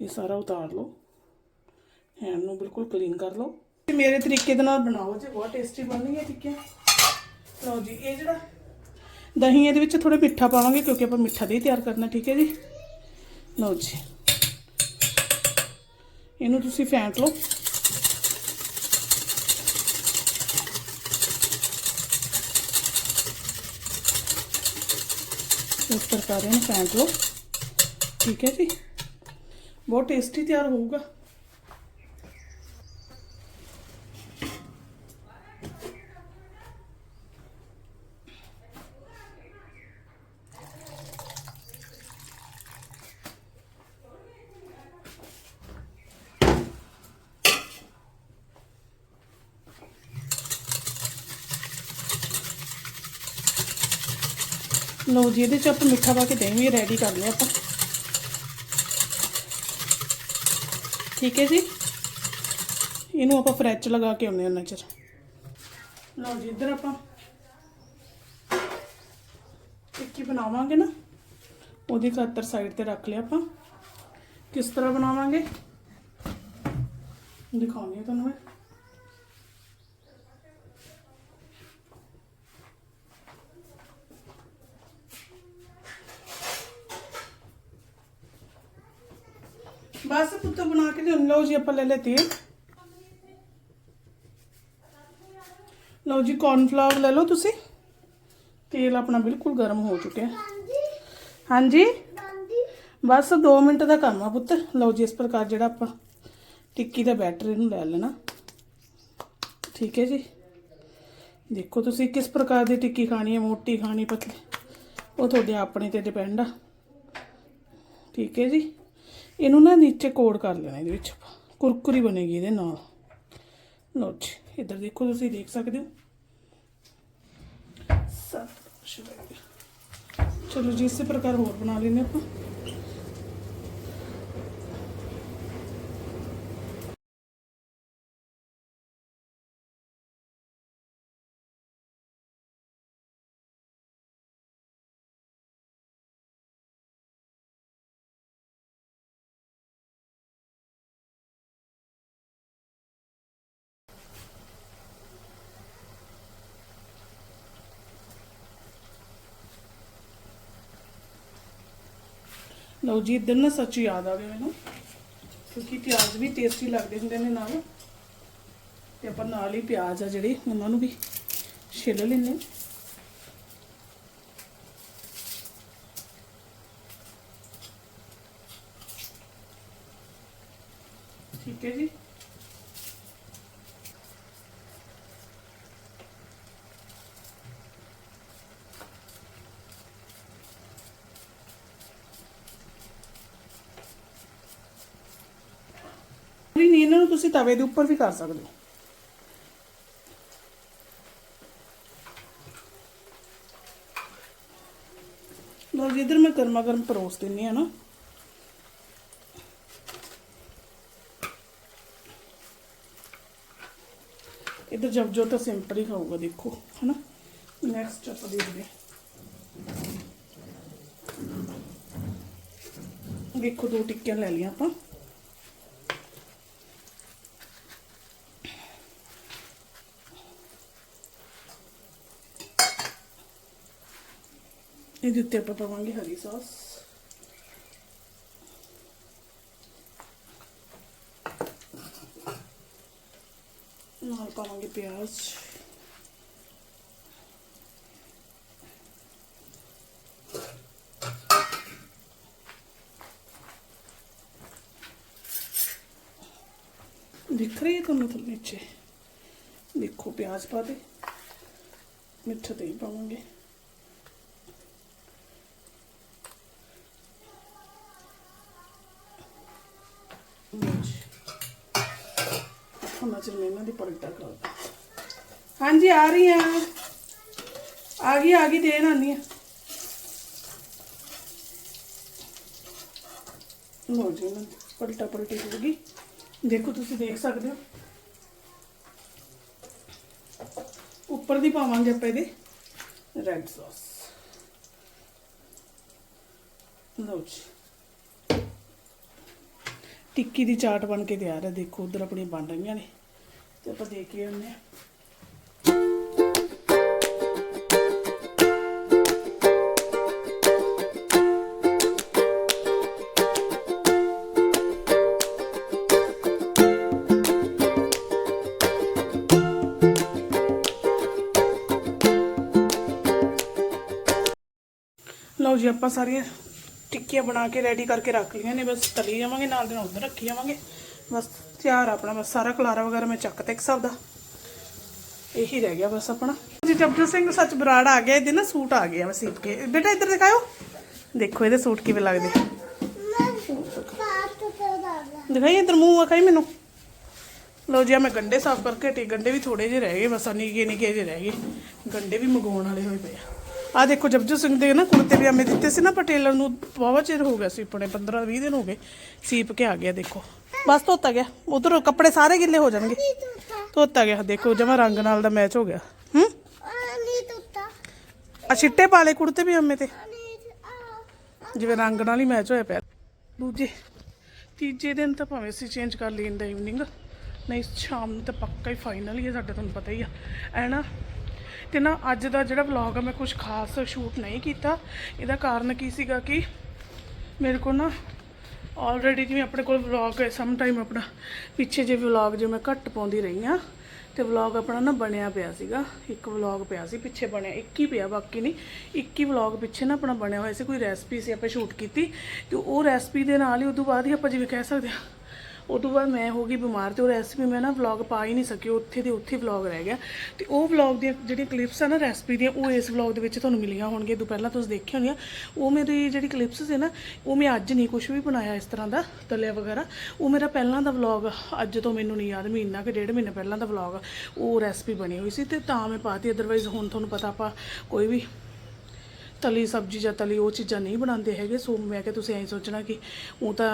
ਇਹ ਸਾਰਾ ਉਤਾਰ ਲਓ। ਹੈਂਡ ਨੂੰ ਬਿਲਕੁਲ ਕਲੀਨ ਕਰ ਲਓ। ਤੇ ਮੇਰੇ ਤਰੀਕੇ ਦੇ ਨਾਲ ਬਣਾਓ ਜੇ, ਬਹੁਤ ਟੇਸਟੀ ਬਣਨਗੀਆਂ ਟਿੱਕੀਆਂ ਲਓ ਜੀ, ਇਹ ਜਿਹੜਾ ਦਹੀਂ ਇਹਦੇ ਵਿੱਚ ਥੋੜਾ ਮਿੱਠਾ ਪਾਵਾਂਗੇ ਕਿਉਂਕਿ ਆਪਾਂ ਮਿੱਠਾ ਦੇ ਤਿਆਰ ਕਰਨਾ, ਠੀਕ ਹੈ ਜੀ। ਲਓ ਜੀ। ਇਹਨੂੰ ਤੁਸੀਂ ਫੈਂਟ ਲਓ। ਇਸ ਪ੍ਰਕਾਰ ਇਹਨੂੰ ਫੈਂਟ ਲਓ। ਠੀਕ ਹੈ ਜੀ। ਬਹੁਤ ਟੇਸਟੀ ਤਿਆਰ ਹੋਊਗਾ। ਲਓ ਜੀ, ਇਹਦੇ ਚ ਆਪਾਂ ਮਿੱਠਾ ਪਾ ਕੇ ਦਹੀਂ ਵੀ ਰੈਡੀ ਕਰ ਲਿਆ ਆਪਾਂ। ਠੀਕ ਹੈ ਜੀ? ਇਹਨੂੰ ਆਪਾਂ ਫ੍ਰਿਜ ਲਗਾ ਕੇ ਆਉਂਦੇ ਹਾਂ ਉਹਨਾਂ ਚਿਰ। ਲਓ ਜੀ, ਇੱਧਰ ਆਪਾਂ ਟਿੱਕੀ ਬਣਾਵਾਂਗੇ ਨਾ। ਉਹਦੀ ਖਾਤਰ ਸਾਈਡ ਤੇ ਰੱਖ ਲਿਆ ਆਪਾਂ। ਕਿਸ ਤਰ੍ਹਾਂ ਬਣਾਵਾਂਗੇ? ਦਿਖਾਉਂਦੀ ਹਾਂ ਤੁਹਾਨੂੰ ਮੈਂ। ਬਸ ਪੁੱਤ ਬਣਾ ਕੇ ਲਿਆਉਣ ਲਓ ਜੀ ਆਪਾਂ ਲੈ ਲੈ ਤੇਲ ਲਓ ਜੀ ਕੌਰਨਫਲਾਵਰ ਲੈ ਲਓ ਤੁਸੀਂ ਤੇਲ ਆਪਣਾ ਬਿਲਕੁਲ ਗਰਮ ਹੋ ਚੁੱਕਿਆ ਹੈ। ਹਾਂਜੀ ਬਸ 2 ਮਿੰਟ ਦਾ ਕੰਮ ਆ ਪੁੱਤ ਲਓ ਜੀ ਇਸ ਪ੍ਰਕਾਰ ਜਿਹੜਾ ਆਪਾਂ ਟਿੱਕੀ ਦਾ ਬੈਟਰ ਇਹਨੂੰ ਲੈ ਲੈਣਾ ਠੀਕ ਹੈ ਜੀ ਦੇਖੋ ਤੁਸੀਂ ਕਿਸ ਪ੍ਰਕਾਰ ਦੀ ਟਿੱਕੀ ਖਾਣੀ ਹੈ ਮੋਟੀ ਖਾਣੀ ਪਤਲੀ ਉਹ ਤੁਹਾਡੇ ਆਪਣੇ ਤੇ ਡਿਪੈਂਡ ਆ ਠੀਕ ਹੈ ਜੀ ਇਹਨੂੰ ਨਾ ਨੀਚੇ ਕੋਡ ਕਰ ਲੈਣਾ ਇਹਦੇ ਵਿੱਚ ਆਪਾਂ। ਕੁਰਕੁਰੀ ਬਣੇਗੀ ਇਹਦੇ ਨਾਲ। ਲਓ ਜੀ, ਇੱਧਰ ਦੇਖੋ ਤੁਸੀਂ ਦੇਖ ਸਕਦੇ ਹੋ। ਚਲੋ ਜੀ, ਇਸੇ ਪ੍ਰਕਾਰ ਹੋਰ ਬਣਾ ਲੈਨੇ ਆਪਾਂ। ਲਓ ਜੀ ਇੱਧਰ ਨਾ ਸੱਚ ਯਾਦ ਆ ਗਿਆ ਮੈਨੂੰ, ਕਿਉਂਕਿ ਪਿਆਜ਼ ਵੀ ਟੇਸਟੀ ਲੱਗਦੇ ਹੁੰਦੇ ਨੇ ਨਾਲ, ਤੇ ਆਪਾਂ ਨਾਲ ਹੀ ਪਿਆਜ਼ ਆ ਜਿਹੜੇ, ਉਹਨਾਂ ਨੂੰ ਵੀ ਛਿੱਲ ਲੈਂਦੇ ਹਾਂ। ਠੀਕ ਹੈ ਜੀ ਨਹੀਂ ਨਹੀਂ ਇਹਨਾਂ ਨੂੰ ਤੁਸੀਂ ਤਵੇ ਦੇ ਉੱਪਰ ਵੀ ਕਰ ਸਕਦੇ ਹੋ। ਲਓ ਜੀ, ਇਧਰ ਮੈਂ ਗਰਮਾ ਗਰਮ ਪਰੋਸ ਦਿੰਨੀ ਆ ਨਾ। ਇਧਰ ਜਬ ਜੋ ਤਾਂ ਸਿੰਪਲ ਹੀ ਖਾਊਗਾ, ਦੇਖੋ, ਹਨਾ? ਨੈਕਸਟ ਆਪਾਂ ਦੇਖਦੇ ਦੇਖੋ, ਦੋ ਟਿੱਕੀਆਂ ਲੈ ਲਈਆਂ ਆਪਾਂ। ਇਹਦੇ ਉੱਤੇ ਆਪਾਂ ਪਾਵਾਂਗੇ ਹਰੀ ਸੌਸ ਨਾਲ ਪਾਵਾਂਗੇ ਪਿਆਜ਼ ਦਿਖ ਰਹੀ ਹੈ ਤੁਹਾਨੂੰ ਥੱਲੇ ਨੀਚੇ ਦੇਖੋ ਪਿਆਜ਼ ਪਾ ਦੇ ਮਿੱਠਾ ਦਹੀਂ ਪਾਵਾਂਗੇ ਮੈਂ ਇਹਨਾਂ ਦੀ ਪਲਟਾ ਕਰਦਾ ਹਾਂਜੀ, ਆ ਰਹੀ ਆ ਆ ਗਈ ਆ ਗਈ, ਦੇਣ ਆਨੀ ਆ ਲੋ ਜੀ ਮੈਂ ਪਲਟਾ ਪਲਟੀ ਹੋ ਗਈ। ਦੇਖੋ, ਤੁਸੀਂ ਦੇਖ ਸਕਦੇ ਹੋ। ਉੱਪਰ ਦੀ ਪਾਵਾਂਗੇ ਆਪਾਂ ਇਹਦੇ। ਰੈੱਡ ਸੌਸ ਲਓ ਜੀ। ਟਿੱਕੀ ਦੀ ਚਾਟ ਬਣ ਕੇ ਤਿਆਰ ਹੈ। ਦੇਖੋ, ਉਧਰ ਆਪਣੀਆਂ ਬਣ ਰਹੀਆਂ ਨੇ। ਤੇ ਆਪਾਂ ਦੇਖ ਕੇ ਆਉਂਦੇ ਆ ਲਓ ਲਓ ਜੀ, ਆਪਾਂ ਸਾਰੀਆਂ ਟਿੱਕੀਆਂ ਬਣਾ ਕੇ ਰੈਡੀ ਕਰਕੇ ਰੱਖ ਲਈਆਂ ਨੇ। ਬਸ ਤਲੀ ਜਾਵਾਂਗੇ, ਨਾਲ ਦੇ ਨਾਲ ਉਧਰ ਰੱਖੀ ਜਾਵਾਂਗੇ। ਬਸ। ਤਿਆਰ ਆਪਣਾ, ਬਸ ਸਾਰਾ ਖਲਾਰਾ ਵਗੈਰਾ ਮੈਂ ਚੱਕ ਤੱਕ ਇੱਕ ਹਿਸਾਬ ਦਾ। ਇਹੀ ਰਹਿ ਗਿਆ ਬਸ ਆਪਣਾ। ਜੀ ਜਪਜੋ ਸਿੰਘ ਸੱਚ ਬਰਾੜ ਆ ਗਿਆ, ਇਹਦੇ ਨਾ ਸੂਟ ਆ ਗਿਆ ਮੈਂ ਸੀਪ ਕੇ। ਬੇਟਾ ਇੱਧਰ ਦਿਖਾਓ ਦੇਖੋ ਇਹਦੇ ਸੂਟ ਕਿਵੇਂ ਲੱਗਦੇ। ਦਿਖਾਈ ਇੱਧਰ ਮੂੰਹ ਵਿਖਾਈ ਮੈਨੂੰ। ਲਓ ਜੀ ਮੈਂ ਗੰਡੇ ਸਾਫ਼ ਕਰਕੇ ਹਟੀ। ਗੰਡੇ ਵੀ ਥੋੜੇ ਜਿਹੇ ਰਹਿ ਗਏ, ਬਸ ਨਿੱਕੇ ਨਿੱਕੇ ਜਿਹੇ ਰਹਿ ਗਏ। ਗੰਡੇ ਵੀ ਮੰਗਵਾਉਣ ਵਾਲੇ ਹੋਏ ਪਏ ਆ। ਆਹ ਦੇਖੋ ਜਪਜੋ ਸਿੰਘ ਦੇ ਨਾ ਕੁੜਤੇ ਪਜਾਮੇ ਦਿੱਤੇ ਸੀ ਨਾ ਪਟੇਲਰ ਨੂੰ ਬਹੁਤ ਚਿਰ ਹੋ ਗਿਆ ਸੀ ਆਪਣੇ 15 20 ਦਿਨ ਹੋ ਗਏ ਸੀਪ ਕੇ ਆ ਗਿਆ, ਦੇਖੋ। ਬਸ ਧੋਤਾ ਗਿਆ। ਉਧਰ ਕੱਪੜੇ ਸਾਰੇ ਗਿੱਲੇ ਹੋ ਜਾਣਗੇ। ਧੋਤਾ। ਗਿਆ। ਦੇਖੋ ਜਮਾ ਰੰਗ ਨਾਲ ਦਾ ਮੈਚ ਹੋ ਗਿਆ। ਹੂੰ? ਆ ਛਿੱਟੇ ਪਾ ਲਏ ਕੁੜਤੇ ਪਜਾਮੇ ਤੇ। ਜਿਵੇਂ ਰੰਗ ਨਾਲ ਹੀ ਮੈਚ ਹੋਇਆ ਪਿਆ। ਦੂਜੇ ਤੀਜੇ ਦਿਨ ਤਾਂ ਭਾਵੇਂ ਅਸੀਂ ਚੇਂਜ ਕਰ ਲਈ ਇਨ ਦਾ ਈਵਨਿੰਗ ਨਹੀਂ ਸ਼ਾਮ ਨੂੰ ਤਾਂ ਪੱਕਾ ਹੀ ਫਾਈਨਲ ਹੀ ਹੈ ਸਾਡੇ ਤੁਹਾਨੂੰ ਪਤਾ ਹੀ ਆ। ਐ ਨਾ ਤੇ ਨਾ ਅੱਜ ਦਾ ਜਿਹੜਾ ਵਲੌਗ ਆ ਮੈਂ ਕੁਝ ਖਾਸ ਸ਼ੂਟ ਨਹੀਂ ਕੀਤਾ। ਇਹਦਾ ਕਾਰਨ ਕੀ ਸੀਗਾ ਕਿ ਮੇਰੇ ਕੋਲ ਨਾ ਆਲਰੇਡੀ ਜਿਵੇਂ ਆਪਣੇ ਕੋਲ ਵਲੌਗ ਹੈ ਸਮ ਟਾਈਮ ਆਪਣਾ ਪਿੱਛੇ ਜੇ ਵਲੌਗ ਜੇ ਮੈਂ ਘੱਟ ਪਾਉਂਦੀ ਰਹੀ ਆ ਤੇ ਵਲੌਗ ਆਪਣਾ ਨਾ ਬਣਿਆ ਪਿਆ ਸੀਗਾ, ਇੱਕ ਵਲੌਗ ਪਿਆ ਸੀ, ਪਿੱਛੇ ਬਣਿਆ, ਇੱਕ ਹੀ ਪਿਆ, ਬਾਕੀ ਨਹੀਂ, ਇੱਕ ਹੀ ਵਲੌਗ ਪਿੱਛੇ ਨਾ ਆਪਣਾ ਬਣਿਆ ਹੋਇਆ ਸੀ, ਕੋਈ ਰੈਸਪੀ ਸੀ, ਆਪਾਂ ਸ਼ੂਟ ਕੀਤੀ, ਤੇ ਉਹ ਰੈਸਪੀ ਦੇ ਨਾਲ ਹੀ ਉਦੋਂ ਬਾਅਦ ਹੀ ਆਪਾਂ ਜਿਵੇਂ ਕਹਿ ਸਕਦੇ ਹਾਂ ਤੋਂ ਬਾਅਦ ਮੈਂ ਹੋ ਗਈ ਬਿਮਾਰ ਤੇ ਉਹ ਰੈਸਪੀ ਮੈਂ ਨਾ ਵਲੌਗ ਪਾ ਹੀ ਨਹੀਂ ਸਕੀ, ਉੱਥੇ ਦੇ ਉੱਥੇ ਵਲੌਗ ਰਹਿ ਗਿਆ। ਤੇ ਉਹ ਵਲੌਗ ਦੀਆਂ ਜਿਹੜੀਆਂ ਕਲਿੱਪਸ ਆ ਨਾ ਰੈਸਪੀ ਦੀਆਂ, ਉਹ ਇਸ ਵਲੌਗ ਦੇ ਵਿੱਚ ਤੁਹਾਨੂੰ ਮਿਲੀਆਂ ਹੋਣਗੀਆਂ। ਤੋਂ ਪਹਿਲਾਂ ਤੁਸੀਂ ਦੇਖੀਆਂ ਹੋਣੀਆਂ ਉਹ ਮੇਰੀ ਜਿਹੜੀ ਕਲਿੱਪਸ ਸੀ ਨਾ, ਉਹ ਮੈਂ ਅੱਜ ਨਹੀਂ ਕੁਝ ਵੀ ਬਣਾਇਆ ਇਸ ਤਰ੍ਹਾਂ ਦਾ ਤਲਿਆ ਵਗੈਰਾ। ਉਹ ਮੇਰਾ ਪਹਿਲਾਂ ਦਾ ਵਲੌਗ ਅੱਜ ਤੋਂ ਮੈਨੂੰ ਨਹੀਂ ਯਾਦ, ਮਹੀਨਾ ਕਿ, ਡੇਢ ਮਹੀਨਾ ਪਹਿਲਾਂ ਦਾ ਵਲੌਗ ਉਹ ਰੈਸਪੀ ਬਣੀ ਹੋਈ ਸੀ ਤੇ ਤਾਂ ਮੈਂ ਪਾਤੀ ਅਦਰਵਾਈਜ਼ ਹੁਣ ਤੁਹਾਨੂੰ ਪਤਾ ਆਪਾਂ ਕੋਈ ਵੀ ਤਲੀ ਸਬਜ਼ੀ ਜਾਂ ਤਲੀ ਉਹ ਚੀਜ਼ਾਂ ਨਹੀਂ ਬਣਾਉਂਦੇ ਹੈਗੇ, ਸੋ ਮੈਂ ਕਿਹਾ ਤੁਸੀਂ ਐਂ ਸੋਚਣਾ ਕਿ ਉਹ ਤਾਂ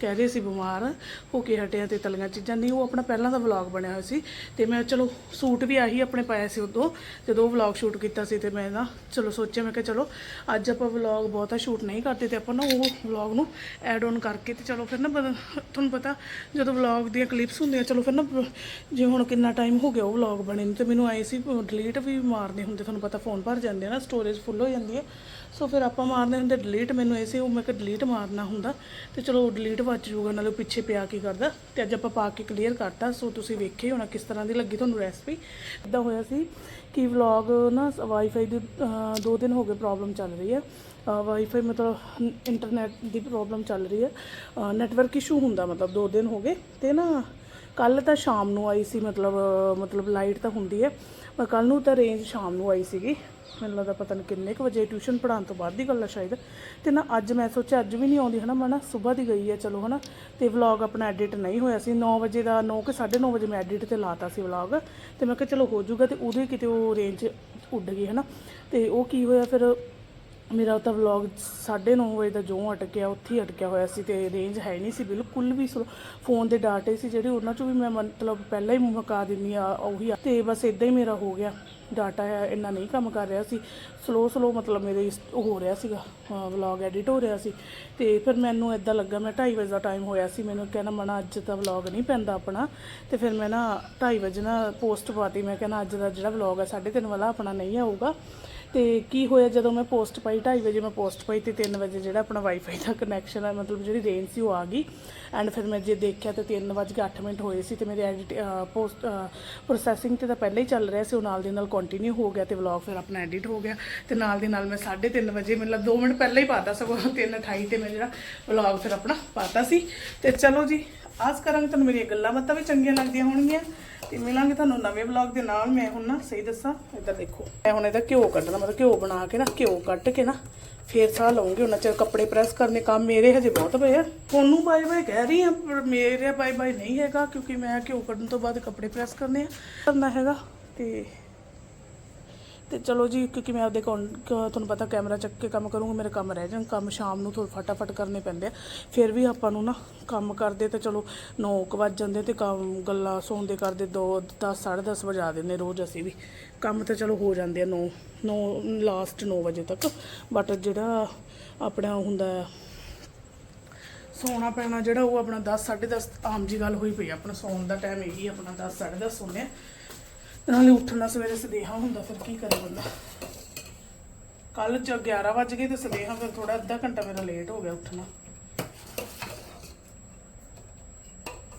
ਕਹਿ ਰਹੇ ਸੀ ਬਿਮਾਰ, ਹੋ ਕੇ ਹਟਿਆ ਤੇ ਤਲੀਆਂ ਚੀਜ਼ਾਂ ਨਹੀਂ, ਉਹ ਆਪਣਾ ਪਹਿਲਾਂ ਦਾ ਵਲੌਗ ਬਣਿਆ ਹੋਇਆ ਸੀ ਤੇ ਮੈਂ ਚਲੋ ਸੂਟ ਵੀ ਆਹੀ ਆਪਣੇ ਪਾਇਆ ਸੀ ਉਦੋਂ, ਜਦੋਂ ਵਲੌਗ ਸ਼ੂਟ ਕੀਤਾ ਸੀ ਤੇ ਮੈਂ ਨਾ ਚਲੋ ਸੋਚਿਆ, ਮੈਂ ਕਿਹਾ ਚਲੋ ਅੱਜ ਆਪਾਂ ਵਲੌਗ ਬਹੁਤਾ ਸ਼ੂਟ ਨਹੀਂ ਕਰਦੇ ਤੇ ਆਪਾਂ ਨਾ ਉਹ ਵਲੌਗ ਨੂੰ ਐਡ ਔਨ ਕਰਕੇ ਤੇ ਚਲੋ ਫਿਰ ਨਾ ਬਦ- ਤੁਹਾਨੂੰ ਪਤਾ ਜਦੋਂ ਵਲੌਗ ਦੀਆਂ ਕਲਿੱਪਸ ਹੁੰਦੀਆਂ, ਚਲੋ ਫਿਰ ਨਾ ਜੇ ਹੁਣ ਕਿੰਨਾ ਟਾਈਮ ਹੋ ਗਿਆ ਉਹ ਵਲੌਗ ਬਣੇ ਨੂੰ, ਤੇ ਮੈਨੂੰ ਆਏ ਸੀ ਡਿਲੀਟ ਵੀ ਮਾਰਨੇ ਹੁੰਦੇ, ਤੁਹਾਨੂੰ ਪਤਾ ਫੋਨ ਭਰ ਜਾਂਦੇ ਆ ਨਾ ਸਟੋਰੇਜ ਫੁੱਲ ਹੋ ਜਾਂਦੀ ਹੈ ਸੋ ਫਿਰ ਆਪਾਂ ਮਾਰਨੇ ਹੁੰਦੇ ਡਿਲੀਟ ਮੈਨੂੰ ਐਸੇ ਉਹ ਮੈਂ ਕਿ ਡਿਲੀਟ ਮਾਰਨਾ ਹੁੰਦਾ, ਤੇ ਚਲੋ ਡਿਲੀਟ ਵੱਜ ਜੂਗਾ ਨਾਲੇ ਉਹ ਪਿੱਛੇ ਪਿਆ ਕੀ ਕਰਦਾ, ਤੇ ਅੱਜ ਆਪਾਂ ਪਾ ਕੇ ਕਲੀਅਰ ਕਰਤਾ। ਸੋ ਤੁਸੀਂ ਵੇਖੇ ਹੋਣਾ ਕਿਸ ਤਰ੍ਹਾਂ ਦੀ ਲੱਗੀ ਤੁਹਾਨੂੰ ਰੈਸਪੀ ਇਦਾਂ ਹੋਇਆ ਸੀ ਕਿ ਵਲੌਗ ਨਾ ਵਾਈਫਾਈ ਦੀ ਦੋ ਦਿਨ ਹੋ ਗਏ ਪ੍ਰੋਬਲਮ ਚੱਲ ਰਹੀ ਹੈ। ਵਾਈਫਾਈ ਮਤਲਬ ਇੰਟਰਨੈਟ ਦੀ ਪ੍ਰੋਬਲਮ ਚੱਲ ਰਹੀ ਹੈ। ਨੈਟਵਰਕ ਇਸ਼ੂ ਹੁੰਦਾ ਮਤਲਬ ਦੋ ਦਿਨ ਹੋ ਗਏ, ਤੇ ਨਾ ਕੱਲ ਤਾਂ ਸ਼ਾਮ ਨੂੰ ਆਈ ਸੀ ਮਤਲਬ ਮਤਲਬ ਲਾਈਟ ਤਾਂ ਹੁੰਦੀ ਹੈ, ਪਰ ਕੱਲ ਨੂੰ ਤਾਂ ਰੇਂਜ ਸ਼ਾਮ ਨੂੰ ਆਈ ਸੀਗੀ। ਮੈਨੂੰ ਲੱਗਦਾ ਪਤਾ ਨਹੀਂ ਕਿੰਨੇ ਕੁ ਵਜੇ ਟਿਊਸ਼ਨ ਪੜਾਉਣ ਤੋਂ ਬਾਅਦ ਦੀ ਗੱਲ ਆ ਸ਼ਾਇਦ। ਤੇ ਨਾ ਅੱਜ ਮੈਂ ਸੋਚਿਆ ਅੱਜ ਵੀ ਨਹੀਂ ਆਉਂਦੀ ਹਨਾ, ਮੈਂ ਨਾ ਸਵੇਰ ਦੀ ਗਈ ਆ, ਚਲੋ ਹਨਾ। ਤੇ ਵਲੌਗ ਆਪਣਾ ਐਡਿਟ ਨਹੀਂ ਹੋਇਆ ਸੀ 9 ਵਜੇ ਦਾ 9 ਕਿ 9:30 ਵਜੇ ਮੈਂ ਐਡਿਟ ਤੇ ਲਾਤਾ ਸੀ ਵਲੌਗ ਤੇ ਮੈਂ ਕਿਹਾ ਚਲੋ ਹੋ ਜਾਊਗਾ ਤੇ ਉਦੋਂ ਹੀ ਕਿਤੇ ਉਹ ਰੇਂਜ ਉੱਡ ਗਈ ਹਨਾ। ਤੇ ਉਹ ਕੀ ਹੋਇਆ ਫਿਰ, ਮੇਰਾ ਤਾਂ ਵਲੌਗ 9:30 ਵਜੇ ਦਾ ਜੋ ਅਟਕਿਆ, ਉੱਥੇ ਹੀ ਅਟਕਿਆ ਹੋਇਆ ਸੀ ਤੇ ਰੇਂਜ ਹੈ ਨਹੀਂ ਸੀ ਬਿਲਕੁਲ ਵੀ। ਫੋਨ ਦੇ ਡਾਟੇ ਸੀ ਜਿਹੜੇ ਉਹਨਾਂ ਚੋਂ ਵੀ ਮੈਂ ਮਤਲਬ ਪਹਿਲਾਂ ਹੀ ਮੁਕਾ ਦਿੰਨੀ ਆ, ਉਹੀ ਆ। ਤੇ ਬਸ ਇਦਾਂ ਹੀ ਮੇਰਾ ਹੋ ਗਿਆ। ਡਾਟਾ ਹੈ ਇੰਨਾ ਨਹੀਂ ਕੰਮ ਕਰ ਰਿਹਾ ਸੀ। ਸਲੋ ਸਲੋ ਮਤਲਬ ਮੇਰੇ ਹੋ ਰਿਹਾ ਸੀਗਾ ਵਲੌਗ ਐਡਿਟ ਹੋ ਰਿਹਾ ਸੀ। ਤੇ ਫਿਰ ਮੈਨੂੰ ਇਦਾਂ ਲੱਗਾ, ਮੈਂ 2:30 ਵਜੇ ਦਾ ਟਾਈਮ ਹੋਇਆ ਸੀ। ਮੈਨੂੰ ਕਹਿੰਦਾ ਮਨਾ ਅੱਜ ਤਾਂ ਵਲੌਗ ਨਹੀਂ ਪੈਂਦਾ ਆਪਣਾ। ਤੇ ਫਿਰ ਮੈਂ ਨਾ 2:30 ਵਜੇ ਨਾ ਪੋਸਟ ਪਾਤੀ ਮੈਂ ਕਹਿੰਦਾ ਅੱਜ ਦਾ ਜਿਹੜਾ ਵਲੌਗ ਹੈ 3:30 ਵਾਲਾ ਆਪਣਾ ਨਹੀਂ ਆਊਗਾ। ਤੇ ਕੀ ਹੋਇਆ ਜਦੋਂ ਮੈਂ ਪੋਸਟ ਪਾਈ? 2:30 ਵਜੇ ਮੈਂ ਪੋਸਟ ਪਾਈ ਤੇ 3 ਵਜੇ ਜਿਹੜਾ ਆਪਣਾ ਵਾਈਫਾਈ ਦਾ ਕਨੈਕਸ਼ਨ ਹੈ ਮਤਲਬ ਜਿਹੜੀ ਰੇਂਜ ਸੀ ਉਹ ਆ ਗਈ। ਐਂਡ ਫਿਰ ਮੈਂ ਜੇ ਦੇਖਿਆ ਤੇ 3:08 ਮਿੰਟ ਹੋਏ ਸੀ ਤੇ ਮੇਰੇ ਐਡਿਟ ਪੋਸਟ ਪ੍ਰੋਸੈਸਿੰਗ ਤੇ ਤਾਂ ਪਹਿਲਾਂ ਹੀ ਚੱਲ ਰਿਹਾ ਸੀ, ਉਹ ਨਾਲ ਦੇ ਨਾਲ ਕੰਟੀਨਿਊ ਹੋ ਗਿਆ ਤੇ ਵਲੌਗ ਫਿਰ ਆਪਣਾ ਐਡਿਟ ਹੋ ਗਿਆ। ਤੇ ਨਾਲ ਦੇ ਨਾਲ ਮੈਂ 3:30 ਵਜੇ ਮਤਲਬ 2 ਮਿੰਟ ਪਹਿਲਾਂ ਹੀ ਪਾਤਾ ਸਗੋਂ 3:28 ਤੇ ਮੈਂ ਜਿਹੜਾ ਵਲੌਗ ਫਿਰ ਆਪਣਾ ਪਾਤਾ ਸੀ। ਤੇ ਚਲੋ ਜੀ ਆਸ ਕਰਾਂਗੇ ਤੁਹਾਨੂੰ ਮੇਰੀਆਂ ਗੱਲਾਂ ਬਾਤਾਂ ਵੀ ਚੰਗੀਆਂ ਲੱਗਦੀਆਂ ਹੋਣਗੀਆਂ ਤੇ ਮਿਲਾਂਗੇ ਤੁਹਾਨੂੰ ਨਵੇਂ ਵਲੌਗ ਦੇ ਨਾਲ। ਮੈਂ ਹੁਣ ਨਾ ਸਹੀ ਦੱਸਾਂ, ਇੱਧਰ ਦੇਖੋ। ਮੈਂ ਹੁਣ ਇਹਦਾ ਘਿਓ ਕੱਢਣਾ, ਮਤਲਬ ਘਿਓ ਬਣਾ ਕੇ ਨਾ, ਘਿਓ ਕੱਢ ਕੇ ਨਾ ਫੇਰ ਸਾਹ ਲਵਾਂਗੇ ਉਹਨਾਂ ਚਿਰ ਕੱਪੜੇ ਪ੍ਰੈਸ ਕਰਨੇ ਕੰਮ ਮੇਰੇ ਹਜੇ ਬਹੁਤ ਪਏ ਆ। ਤੁਹਾਨੂੰ ਬਾਏ ਬਾਏ ਕਹਿ ਰਹੀ ਆ, ਪਰ ਮੇਰੇ ਬਾਏ ਬਾਏ ਨਹੀਂ ਹੈਗਾ, ਕਿਉਂਕਿ ਮੈਂ ਘਿਓ ਕੱਢਣ ਤੋਂ ਬਾਅਦ ਕੱਪੜੇ ਪ੍ਰੈਸ ਕਰਨੇ ਆ। ਕਰਨਾ ਹੈਗਾ ਤੇ ਤੇ ਚਲੋ ਜੀ ਕਿਉਂਕਿ ਮੈਂ ਆਪਦੇ ਕੌਨ ਤੁਹਾਨੂੰ ਪਤਾ ਕੈਮਰਾ ਚੱਕ ਕੇ ਕੰਮ ਕਰੂੰਗੀ ਮੇਰੇ ਕੰਮ ਰਹਿ ਜਾਣ ਕੰਮ ਸ਼ਾਮ ਨੂੰ ਥੋੜਾ ਫਟਾਫਟ ਕਰਨੇ ਪੈਂਦੇ ਆ। ਫਿਰ ਵੀ ਆਪਾਂ ਨੂੰ ਨਾ ਕੰਮ ਕਰਦੇ ਤੇ ਚਲੋ 9 ਵੱਜ ਜਾਂਦੇ ਤੇ ਕੰਮ ਗੱਲਾਂ ਸੌਂਦੇ ਕਰਦੇ 2 10 10:30 ਵਜਾ ਦਿੰਦੇ ਰੋਜ਼ ਅਸੀਂ ਵੀ। ਕੰਮ ਤਾਂ ਚਲੋ ਹੋ ਜਾਂਦੇ ਆ 9 9 ਲਾਸਟ 9 ਵਜੇ ਤੱਕ। ਬਟ ਜਿਹੜਾ ਆਪਣਾ ਹੁੰਦਾ ਹੈ, ਸੌਣਾ ਪੈਣਾ ਜਿਹੜਾ ਉਹ ਆਪਣਾ 10 10:30 ਆਮ ਜੀ ਗੱਲ ਹੋਈ ਪਈ ਆ, ਆਪਣਾ ਸੌਣ ਦਾ ਟਾਈਮ ਇਹੀ ਆਪਣਾ 10 10:30 ਸੌਂਦੇ ਆ। ਨਾਲੇ ਉੱਠਣਾ ਸਵੇਰੇ ਸਦੇਹਾ ਹੁੰਦਾ, ਫਿਰ ਕੀ ਕਰੇ ਬੰਦਾ? ਕੱਲ ਚ 11 ਵਜ ਗਏ ਤੇ ਸਦੇਹਾ ਫਿਰ ਥੋੜਾ ਅੱਧਾ ਘੰਟਾ ਮੇਰਾ ਲੇਟ ਹੋ ਗਿਆ ਉੱਠਣਾ।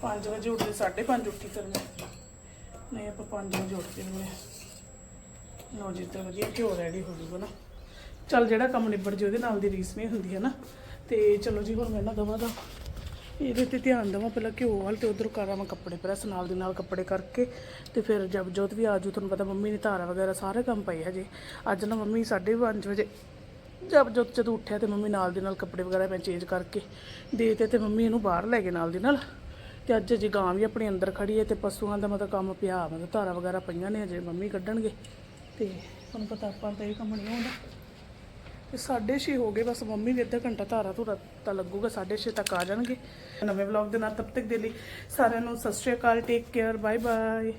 5 ਵਜੇ ਉੱਠਦੇ 5:30 ਉੱਠੀ ਫਿਰ ਮੈਂ। ਨਹੀਂ, ਆਪਾਂ 5 ਵਜੇ ਉੱਠਦੇ ਨੇ ਲੋ ਜੀ, ਤੇ ਵਧੀਆ ਘਿਓ ਰੈਡੀ ਹੋ ਜੂਗਾ ਨਾ। ਚੱਲ ਜਿਹੜਾ ਕੰਮ ਨਿਬੜ ਜੇ ਉਹਦੇ ਨਾਲ ਦੀ ਰੀਸ ਨਹੀਂ ਹੁੰਦੀ ਹੈ ਨਾ। ਤੇ ਚਲੋ ਜੀ ਹੁਣ ਮੈਂ ਨਾ ਦਵਾ ਦਾ। ਇਹਦੇ ਤੇ ਧਿਆਨ ਦੇਵਾਂ ਪਹਿਲਾਂ ਘਿਓ ਵਾਲ ਤੇ ਉਧਰ ਕਰਾਂ ਮੈਂ ਕੱਪੜੇ ਪ੍ਰੈਸ ਨਾਲ ਦੀ ਨਾਲ ਕੱਪੜੇ ਕਰਕੇ ਤੇ ਫਿਰ ਜਬ ਜੋਤ ਵੀ ਆਜੂ, ਤੁਹਾਨੂੰ ਪਤਾ ਮੰਮੀ ਨੇ ਧਾਰਾ ਵਗੈਰਾ ਸਾਰੇ ਕੰਮ ਪਏ ਹਜੇ। ਅੱਜ ਨਾ ਮੰਮੀ 5:30 ਵਜੇ ਜਬ ਜੋਤ ਜਦੋਂ ਉੱਠਿਆ ਤੇ ਮੰਮੀ ਨਾਲ ਦੀ ਨਾਲ ਕੱਪੜੇ ਵਗੈਰਾ ਮੈਂ ਚੇਂਜ ਕਰਕੇ ਦੇ ਤੇ ਮੰਮੀ ਇਹਨੂੰ ਬਾਹਰ ਲੈ ਗਏ ਨਾਲ ਦੀ ਨਾਲ। ਤੇ ਅੱਜ ਜੀ ਗਾਂ ਵੀ ਆਪਣੇ ਅੰਦਰ ਖੜੀ ਹੈ ਤੇ ਪਸ਼ੂਆਂ ਦਾ ਮਤਲਬ ਕੰਮ ਪਿਆ ਮਤਲਬ ਧਾਰਾ ਵਗੈਰਾ ਪਈਆਂ ਨੇ ਅਜੇ ਮੰਮੀ ਕੱਢਣਗੇ। ਤੇ ਤੁਹਾਨੂੰ ਪਤਾ ਆਪਾਂ ਤਾਂ ਇਹ ਕੰਮ ਨਹੀਂ ਆਉਂਦਾ। ਤੇ 6:30 ਹੋ ਗਏ, ਬਸ ਮੰਮੀ ਵੀ ਅੱਧਾ ਘੰਟਾ ਧਾਰਾ ਧੁਰਾ ਤਾਂ ਲੱਗੂਗਾ 6:30 ਤੱਕ ਆ ਜਾਣਗੇ। ਨਵੇਂ ਵਲੌਗ ਦੇ ਨਾਲ ਤਬ ਤੱਕ ਦੇ ਲਈ ਸਾਰਿਆਂ ਨੂੰ ਸਤਿ ਸ਼੍ਰੀ ਅਕਾਲ ਟੇਕ ਕੇਅਰ ਬਾਏ ਬਾਏ